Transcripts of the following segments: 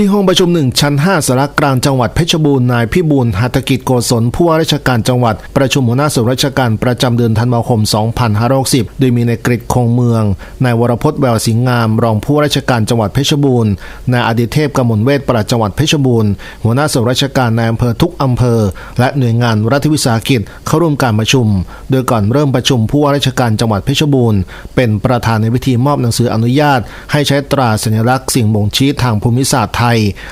ที่ห้องประชุมหนึ่งชั้น 5สารกลางจังหวัดเพชรบูรณ์นายพิบูลหัตถกิจโกศลผู้ว่าราชการจังหวัด ประชุมหัวหน้าส่วนราชการประจำเดือนธันวาคม 2560 โดยมีนายกฤษคงเมืองนายวรพจน์แววสิงห์งาม รองผู้ว่าราชการจังหวัดเพชรบูรณ์นายอดิเทพกมลเวทปลัดจังหวัดเพชรบูรณ์หัวหน้าส่วนราชการในอำเภอทุกอำเภอ และหน่วยงานรัฐวิสาหกิจเข้าร่วมการประชุม โดยก่อนเริ่มประชุมผู้ว่าราชการจังหวัดเพชรบูรณ์เป็นประธานในพิธีมอบหนังสืออนุญาต ให้ใช้ตราสัญลักษณ์สิ่งบ่งชี้ทางภูมิศาสตร์ไทย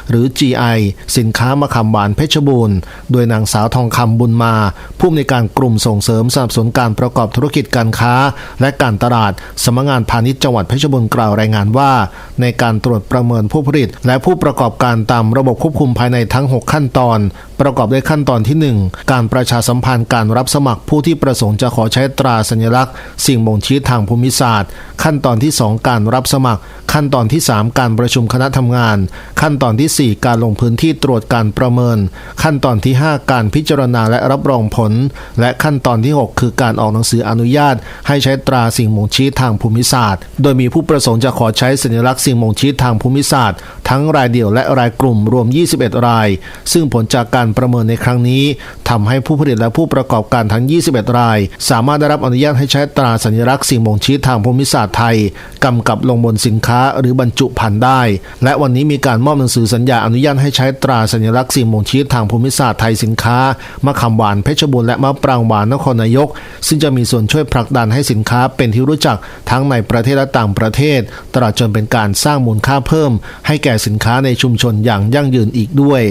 หรือ GI สินค้ามะขามหวานเพชรบูรณ์ โดยนางสาวทองคำบุญมา ผู้อำนวยการกลุ่มส่งเสริมสนับสนุนการประกอบธุรกิจการค้า และการตลาดสำนักงานพาณิชย์จังหวัดเพชรบูรณ์กล่าวรายงานว่า ในการตรวจประเมินผู้ผลิต และผู้ประกอบการตามระบบควบคุมภายในทั้ง 6 ขั้นตอน ประกอบด้วยขั้นตอนที่ 1 การประชาสัมพันธ์การรับสมัครผู้ที่ประสงค์จะขอใช้ตราสัญลักษณ์ สิ่งบ่งชี้ทางภูมิศาสตร์ ขั้นตอนที่ 2 การรับสมัคร ขั้นตอนที่ 3 การประชุมคณะทำงานขั้นขั้นตอนที่ 4 การลงพื้นที่ตรวจการประเมิน ขั้นตอนที่ 5 การพิจารณาและรับรองผล และขั้นตอนที่ 6 คือการออกหนังสืออนุญาต ให้ใช้ตราสิ่งบ่งชี้ทางภูมิศาสตร์ โดยมีผู้ประสงค์จะขอใช้สัญลักษณ์สิ่งบ่งชี้ทางภูมิศาสตร์ ทั้งรายเดี่ยวและรายกลุ่มรวม 21 ราย ซึ่งผลจากการประเมินในครั้งนี้ทำให้ผู้ผลิตและผู้ประกอบการทั้ง 21 ราย สามารถได้รับอนุญาตให้ใช้ตราสัญลักษณ์สิ่งบ่งชี้ทางภูมิศาสตร์ไทยกำกับลงบนสินค้าหรือบรรจุภัณฑ์ได้ และวันนี้มีการมอบหนังสือสัญญาอนุญาตให้ใช้ตราสัญลักษณ์สิ่งบ่งชี้ทางภูมิศาสตร์ไทยสินค้ามะขามหวานเพชรบูรณ์และมะปรางหวานนครนายก ซึ่งจะมีส่วนช่วยผลักดันให้สินค้าเป็นที่รู้จักทั้งในประเทศและต่างประเทศ ตลอดจนเป็นการสร้างมูลค่าเพิ่ม ให้แก่สินค้าในชุมชนอย่างยั่งยืนอีกด้วย